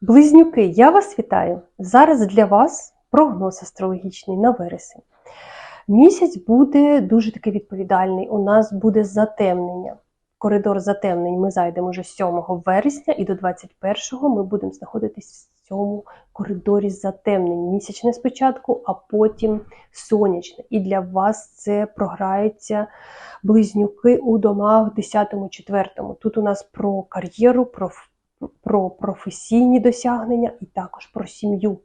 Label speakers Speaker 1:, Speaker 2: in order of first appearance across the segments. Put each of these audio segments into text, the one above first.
Speaker 1: Близнюки, я вас вітаю! Зараз для вас прогноз астрологічний на вересень. Місяць буде дуже такий відповідальний. У нас буде затемнення. Коридор затемнень ми зайдемо вже 7 вересня, і до 21-го ми будемо знаходитись в цьому коридорі затемнень. Місячне спочатку, а потім сонячне. І для вас це програються близнюки у домах 10-4. Тут у нас про кар'єру, про про професійні досягнення і також про сім'ю.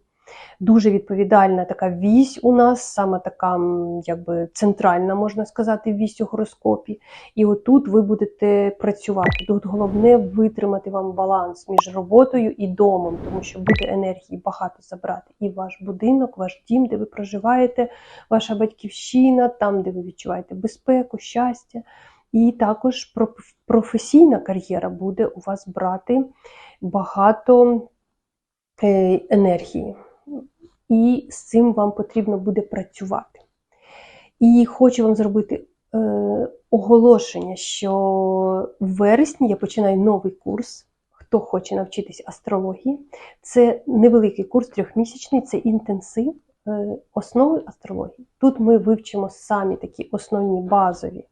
Speaker 1: Дуже відповідальна така вісь у нас, саме така якби центральна, можна сказати, вісь у гороскопі. І отут ви будете працювати. Тут головне витримати вам баланс між роботою і домом, тому що буде енергії багато забрати. І ваш будинок, ваш дім, де ви проживаєте, ваша батьківщина, там, де ви відчуваєте безпеку, щастя. І також професійна кар'єра буде у вас брати багато е, енергії. І з цим вам потрібно буде працювати. І хочу вам зробити е, оголошення, що в вересні я починаю новий курс. Хто хоче навчитись астрології, це невеликий курс трьохмісячний, це інтенсив е, основи астрології. Тут ми вивчимо самі такі основні базові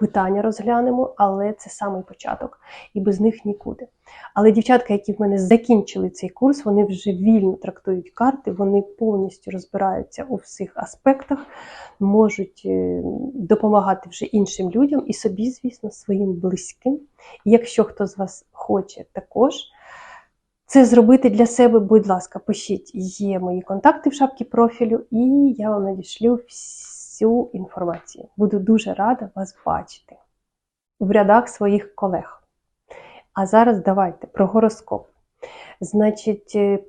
Speaker 1: питання розглянемо, але це самий початок, і без них нікуди. Але дівчатка, які в мене закінчили цей курс, вони вже вільно трактують карти, вони повністю розбираються у всіх аспектах, можуть е, допомагати вже іншим людям і собі, звісно, своїм близьким. І якщо хто з вас хоче також. Це зробити для себе, будь ласка, пишіть, є мої контакти в шапці профілю, і я вам надішлю всі всю інформацію. Буду дуже рада вас бачити в рядах своїх колег. А зараз давайте про гороскоп. Значить, 1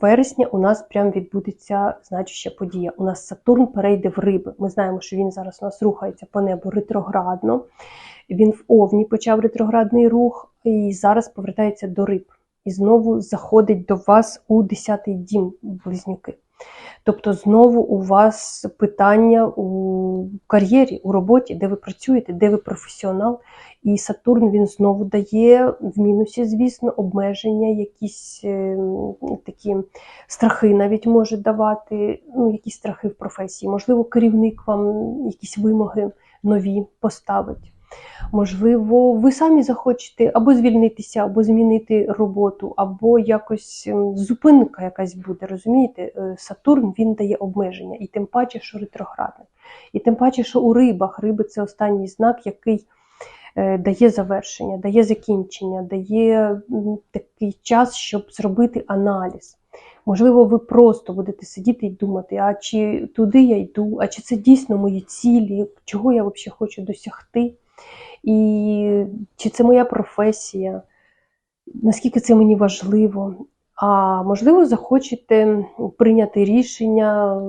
Speaker 1: вересня у нас прям відбудеться значуща подія. У нас Сатурн перейде в риби. Ми знаємо, що він зараз у нас рухається по небу ретроградно. Він в Овні почав ретроградний рух і зараз повертається до риб. І знову заходить до вас у 10-й дім близнюки. Тобто, знову у вас питання у кар'єрі, у роботі, де ви працюєте, де ви професіонал. І Сатурн він знову дає в мінусі, звісно, обмеження, якісь е, такі страхи навіть може давати, ну, якісь страхи в професії. Можливо, керівник вам якісь вимоги нові поставить. Можливо, ви самі захочете або звільнитися, або змінити роботу, або якось ем, зупинка якась буде. Розумієте, е, Сатурн він дає обмеження, і тим паче, що ретроградний. І тим паче, що у рибах риби це останній знак, який е, дає завершення, дає закінчення, дає такий час, щоб зробити аналіз. Можливо, ви просто будете сидіти і думати, а чи туди я йду, а чи це дійсно мої цілі, чого я взагалі хочу досягти. І чи це моя професія, наскільки це мені важливо. А можливо, захочете прийняти рішення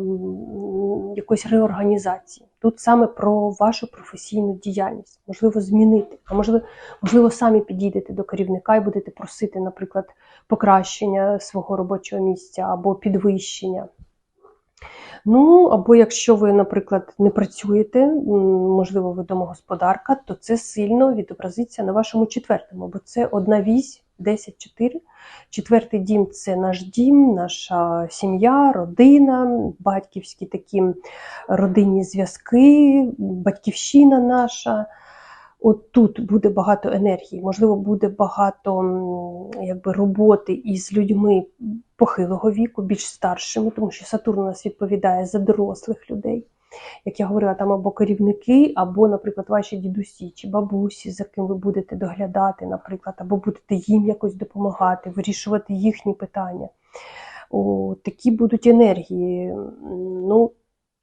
Speaker 1: якоїсь реорганізації. Тут саме про вашу професійну діяльність, можливо, змінити. А можливо, можливо, самі підійдете до керівника і будете просити, наприклад, покращення свого робочого місця або підвищення. Ну, або якщо ви, наприклад, не працюєте, можливо, ви домогосподарка, то це сильно відобразиться на вашому четвертому, бо це одна вісь, 10-4. Четвертий дім це наш дім, наша сім'я, родина, батьківські такі родинні зв'язки, батьківщина наша. От тут буде багато енергії, можливо, буде багато якби, роботи із людьми похилого віку, більш старшими, тому що Сатурн у нас відповідає за дорослих людей. Як я говорила, там або керівники, або, наприклад, ваші дідусі чи бабусі, за ким ви будете доглядати, наприклад, або будете їм якось допомагати, вирішувати їхні питання. О, Такі будуть енергії. Ну,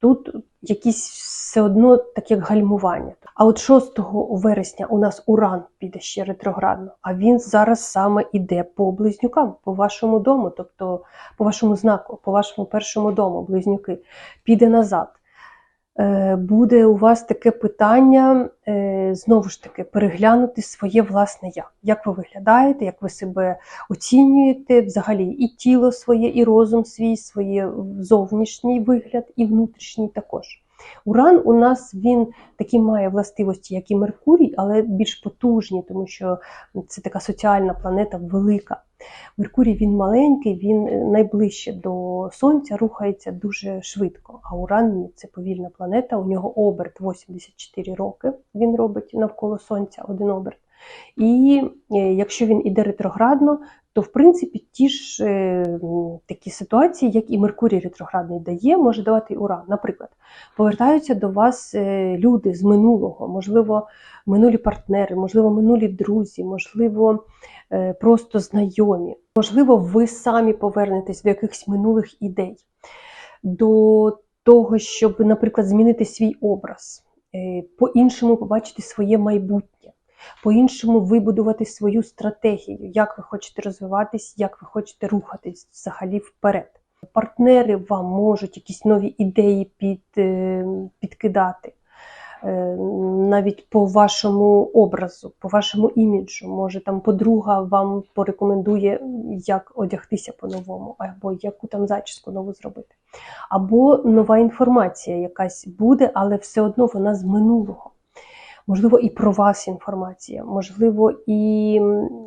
Speaker 1: Тут якісь все одно таке гальмування. А от 6 вересня у нас Уран піде ще ретроградно, а він зараз саме іде по близнюкам, по вашому дому, тобто по вашому знаку, по вашому першому дому, близнюки, піде назад. Е, буде у вас таке питання, е, знову ж таки, переглянути своє власне я. Як ви виглядаєте, як ви себе оцінюєте, взагалі і тіло своє, і розум свій, своє зовнішній вигляд, і внутрішній також. Уран у нас він такі має властивості, як і Меркурій, але більш потужні, тому що це така соціальна планета велика. Меркурій він маленький, він е, найближче до Сонця рухається дуже швидко. А Уран це повільна планета. У нього оберт 84 роки. Він робить навколо Сонця один оберт. І е, якщо він іде ретроградно, то в принципі ті ж е, такі ситуації, як і Меркурій ретроградний дає, може давати і Уран. Наприклад, повертаються до вас е, люди з минулого, можливо, минулі партнери, можливо, минулі друзі, можливо, е, просто знайомі. Можливо, ви самі повернетесь до якихось минулих ідей, до того, щоб, наприклад, змінити свій образ, е, по-іншому побачити своє майбутнє, по-іншому вибудувати свою стратегію, як ви хочете розвиватись, як ви хочете рухатись взагалі вперед. Партнери вам можуть якісь нові ідеї під, е, підкидати. Е, Навіть по вашому образу, по вашому іміджу, може там подруга вам порекомендує, як одягтися по-новому, або яку там зачіску нову зробити. Або нова інформація якась буде, але все одно вона з минулого. Можливо, і про вас інформація, можливо, і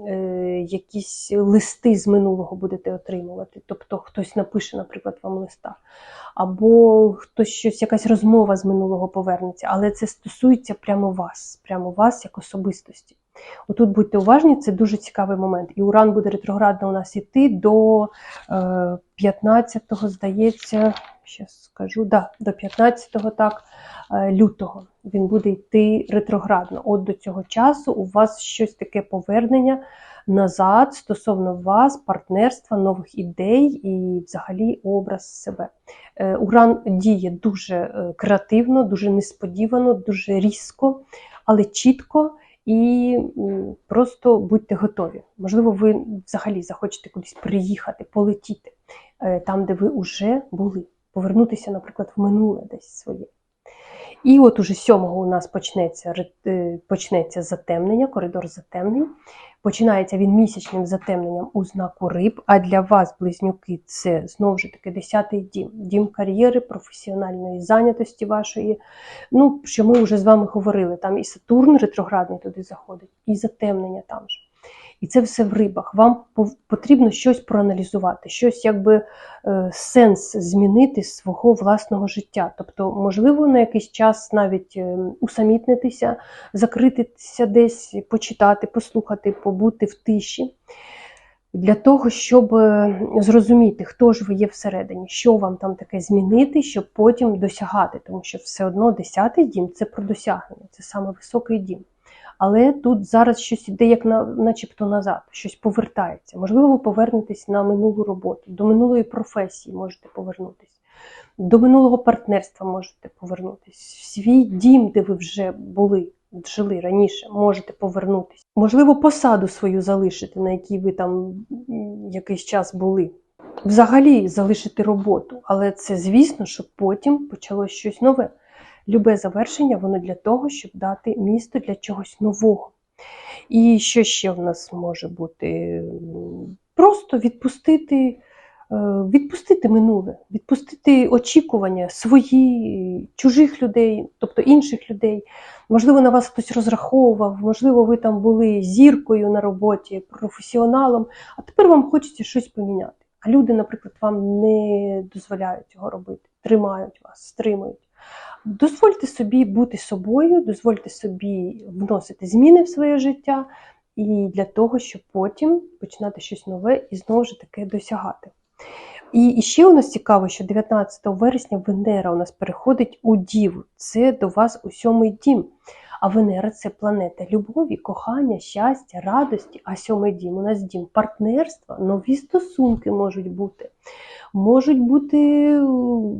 Speaker 1: е, якісь листи з минулого будете отримувати. Тобто хтось напише, наприклад, вам листа, або хтось щось, якась розмова з минулого повернеться, але це стосується прямо вас, прямо вас як особистості. Отут будьте уважні, це дуже цікавий момент. І Уран буде ретроградно у нас іти до е, 15-го, здається, зараз скажу, да, до 15-го так, е, лютого. Він буде йти ретроградно. От до цього часу у вас щось таке повернення назад стосовно вас, партнерства, нових ідей і взагалі образ себе. Е, Уран діє дуже е, креативно, дуже несподівано, дуже різко, але чітко. І просто будьте готові. Можливо, ви взагалі захочете кудись приїхати, полетіти е, там, де ви вже були, повернутися, наприклад, в минуле десь своє. І от уже 7 у нас почнеться, е, почнеться затемнення, коридор затемнень. Починається він місячним затемненням у знаку риб. А для вас, близнюки, це знову ж таки 10-й дім, дім кар'єри, професіональної зайнятості вашої. Ну, що ми вже з вами говорили, там і Сатурн ретроградний туди заходить, і затемнення там же. І це все в рибах. Вам потрібно щось проаналізувати, щось якби е, сенс змінити свого власного життя. Тобто, можливо, на якийсь час навіть е, усамітнитися, закритися десь, почитати, послухати, побути в тиші. Для того, щоб е, зрозуміти, хто ж ви є всередині, що вам там таке змінити, щоб потім досягати, тому що все одно 10-й дім це про досягнення, це саме високий дім. Але тут зараз щось іде як на, начебто назад, щось повертається. Можливо, ви повернетесь на минулу роботу, до минулої професії можете повернутися, до минулого партнерства можете повернутися, в свій дім, де ви вже були, жили раніше, можете повернутися. Можливо, посаду свою залишити, на якій ви там якийсь час були. Взагалі залишити роботу, але це звісно, щоб потім почалось щось нове. Любе завершення, воно для того, щоб дати місто для чогось нового. І що ще в нас може бути? Просто відпустити, е, відпустити минуле, відпустити очікування свої, чужих людей, тобто інших людей. Можливо, на вас хтось розраховував, можливо, ви там були зіркою на роботі, професіоналом, а тепер вам хочеться щось поміняти. А люди, наприклад, вам не дозволяють цього робити, тримають вас, стримують. Дозвольте собі бути собою, дозвольте собі вносити зміни в своє життя, і для того, щоб потім починати щось нове і знову ж таки досягати. І, ще у нас цікаво, що 19 вересня Венера у нас переходить у Діву. Це до вас у сьомий дім. А Венера це планета любові, кохання, щастя, радості. А сьомий дім у нас дім партнерства, нові стосунки можуть бути. Можуть бути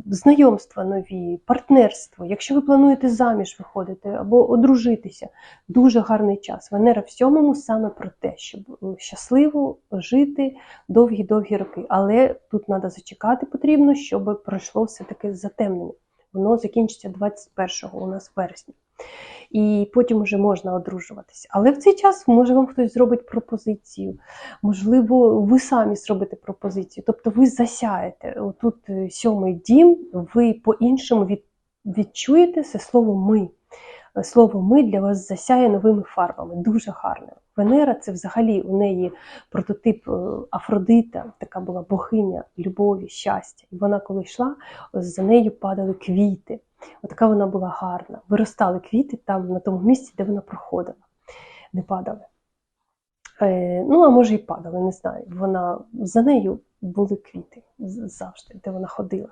Speaker 1: знайомства нові, партнерство. Якщо ви плануєте заміж виходити або одружитися, дуже гарний час. Венера в сьомому саме про те, щоб е, щасливо жити довгі-довгі роки. Але тут треба зачекати потрібно, щоб пройшло все-таки затемнення. Воно закінчиться 21 у нас вересня. І потім вже можна одружуватися. Але в цей час може вам хтось зробить пропозицію, можливо, ви самі зробите пропозицію. Тобто ви засяєте. Тут е, сьомий дім, ви по-іншому від, відчуєте, це слово ми. Слово ми для вас засяє новими фарбами, дуже гарне. Венера це взагалі у неї прототип е, Афродита, така була богиня любові, щастя. І вона, коли йшла, за нею падали квіти. Отака вона була гарна. Виростали квіти там, на тому місці, де вона проходила, не падали. Е, ну, а може і падали, не знаю. Вона за нею були квіти завжди, де вона ходила.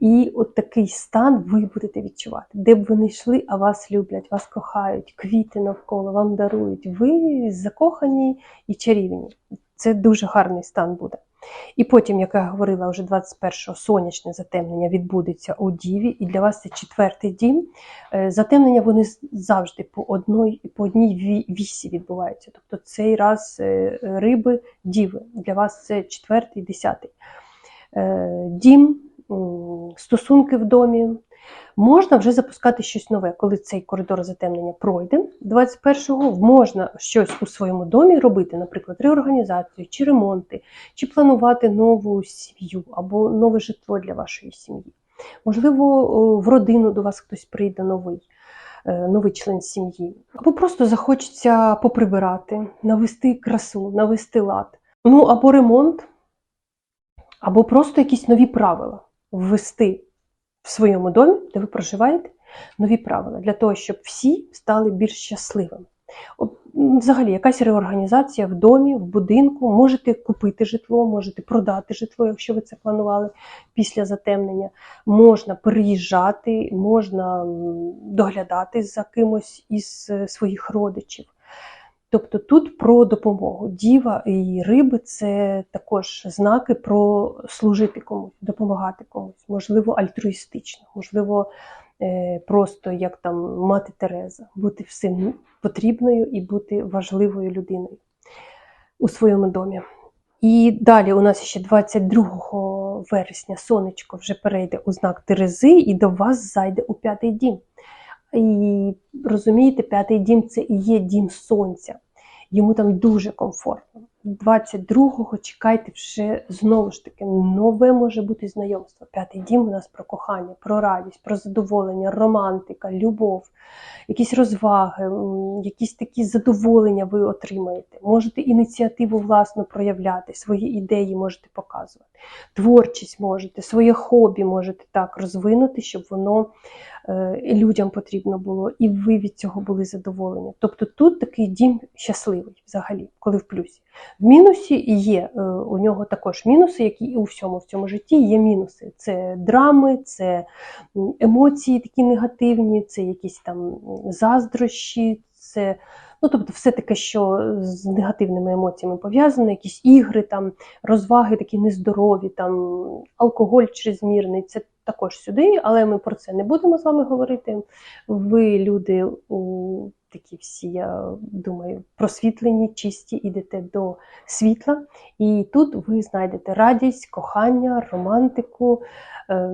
Speaker 1: І от такий стан ви будете відчувати, де б ви не йшли, а вас люблять, вас кохають, квіти навколо вам дарують. Ви закохані і чарівні. Це дуже гарний стан буде. І потім, як я говорила, вже 21-го сонячне затемнення відбудеться у Діві, і для вас це четвертий дім. Е, Затемнення вони завжди по одній, по одній вісі відбуваються. Тобто цей раз е, риби, діви. Для вас це четвертий, десятий. Е, Дім, стосунки в домі. Можна вже запускати щось нове, коли цей коридор затемнення пройде. 21-го можна щось у своєму домі робити, наприклад, реорганізацію чи ремонти, чи планувати нову сім'ю або нове житло для вашої сім'ї. Можливо, в родину до вас хтось прийде новий, е, новий член сім'ї. Або просто захочеться поприбирати, навести красу, навести лад. Ну або ремонт, або просто якісь нові правила ввести в своєму домі, де ви проживаєте, нові правила для того, щоб всі стали більш щасливими. Взагалі, якась реорганізація в домі, в будинку, можете купити житло, можете продати житло, якщо ви це планували після затемнення. Можна переїжджати, можна доглядати за кимось із е, своїх родичів. Тобто тут про допомогу. Діва і риби це також знаки про служити комусь, допомагати комусь, можливо, альтруїстично, можливо, е, просто як там мати Тереза, бути всім потрібною і бути важливою людиною у своєму домі. І далі у нас ще 22 вересня сонечко вже перейде у знак Терези і до вас зайде у п'ятий дім. І розумієте, п'ятий дім це і є дім сонця. Йому там дуже комфортно. 22-го чекайте вже знову ж таки нове може бути знайомство. П'ятий дім у нас про кохання, про радість, про задоволення, романтика, любов, якісь розваги, якісь такі задоволення ви отримаєте. Можете ініціативу власну проявляти, свої ідеї можете показувати. Творчість можете, своє хобі можете так розвинути, щоб воно і людям потрібно було, і ви від цього були задоволені. Тобто тут такий дім щасливий взагалі, коли в плюсі. В мінусі є е, у нього також мінуси, які і у всьому в цьому житті є мінуси. Це драми, це емоції такі негативні, це якісь там заздрощі, це. Ну, тобто, все таке, що з негативними емоціями пов'язане, якісь ігри, там, розваги такі нездорові, там, алкоголь чрезмірний, це також сюди, але ми про це не будемо з вами говорити. Ви люди у такі всі, я думаю, просвітлені, чисті, ідете до світла. І тут ви знайдете радість, кохання, романтику. Е,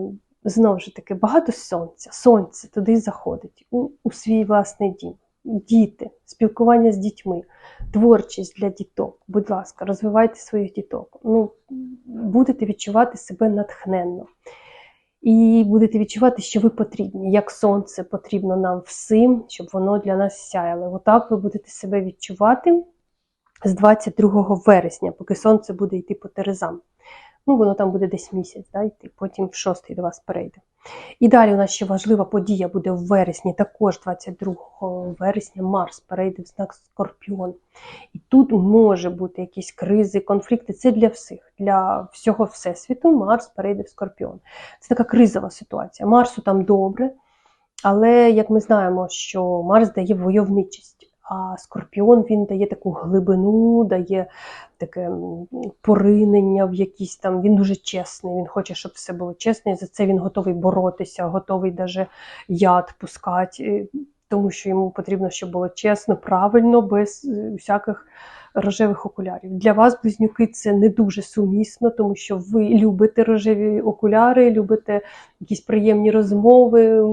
Speaker 1: Знову ж таки, багато сонця. Сонце туди заходить у, у свій власний дім. Діти, спілкування з дітьми, творчість для діток. Будь ласка, розвивайте своїх діток. Ну, будете відчувати себе натхненно. І будете відчувати, що ви потрібні, як сонце потрібно нам всім, щоб воно для нас сяяло. Отак ви будете себе відчувати з 22 вересня, поки сонце буде йти по Терезам. Ну, воно там буде десь місяць, да, йти, потім в шостий до вас перейде. І далі у нас ще важлива подія буде в вересні, також 22 вересня Марс перейде в знак Скорпіон. І тут може бути якісь кризи, конфлікти. Це для всіх, для всього Всесвіту Марс перейде в Скорпіон. Це така кризова ситуація. Марсу там добре, але як ми знаємо, що Марс дає войовничість. А Скорпіон він дає таку глибину, дає таке поринення в якісь там. Він дуже чесний. Він хоче, щоб все було чесно. І за це він готовий боротися, готовий даже яд пускати, е, тому що йому потрібно, щоб було чесно, правильно, без е, всяких рожевих окулярів. Для вас, близнюки, це не дуже сумісно, тому що ви любите рожеві окуляри, любите якісь приємні розмови,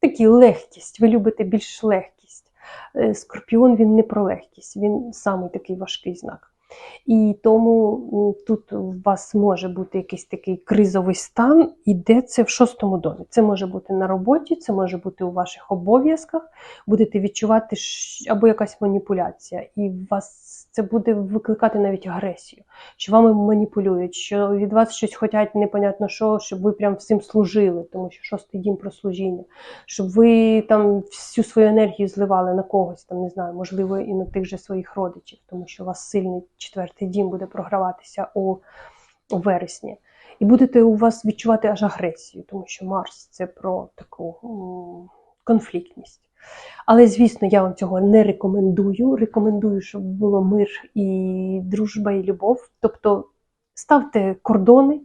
Speaker 1: такі легкість. Ви любите більш легкість. Е, Скорпіон він не про легкість, він самий такий важкий знак. І тому тут у вас може бути якийсь такий кризовий стан, і де це? В шостому домі. Це може бути на роботі, це може бути у ваших обов'язках, будете відчувати або якась маніпуляція, і вас це буде викликати навіть агресію, що вами маніпулюють, що від вас щось хочуть непонятно що, щоб ви прям всім служили, тому що шостий дім про служіння, щоб ви там всю свою енергію зливали на когось, там не знаю, можливо, і на тих же своїх родичів, тому що у вас сильний четвертий дім буде програватися у, вересні. І будете у вас відчувати аж агресію, тому що Марс це про таку конфліктність. Але, звісно, я вам цього не рекомендую. Рекомендую, щоб було мир і дружба, і любов. Тобто ставте кордони,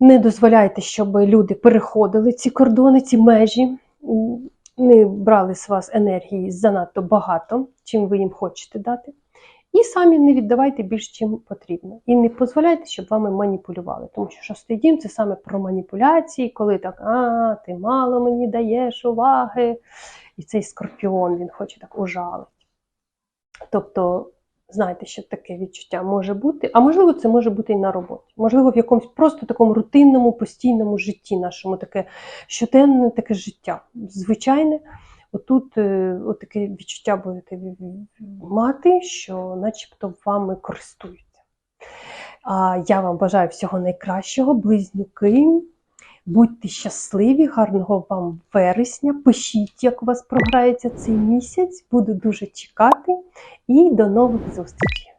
Speaker 1: не дозволяйте, щоб люди переходили ці кордони, ці межі, не брали з вас енергії занадто багато, чим ви їм хочете дати. І самі не віддавайте більш чим потрібно. І не дозволяйте, щоб вами маніпулювали. Тому що шостий дім це саме про маніпуляції, коли так, а, ти мало мені даєш уваги. І цей скорпіон він хоче так ужалити. Тобто, знаєте, що таке відчуття може бути, а можливо, це може бути і на роботі. Можливо, в якомусь просто такому рутинному, постійному житті нашому, таке щоденне таке життя. Звичайне, отут е, от таке відчуття будете мати, що начебто вами користуються. А я вам бажаю всього найкращого, близнюки. Будьте щасливі, гарного вам вересня. Пишіть, як у вас програється цей місяць. Буду дуже чекати. І до нових зустрічей!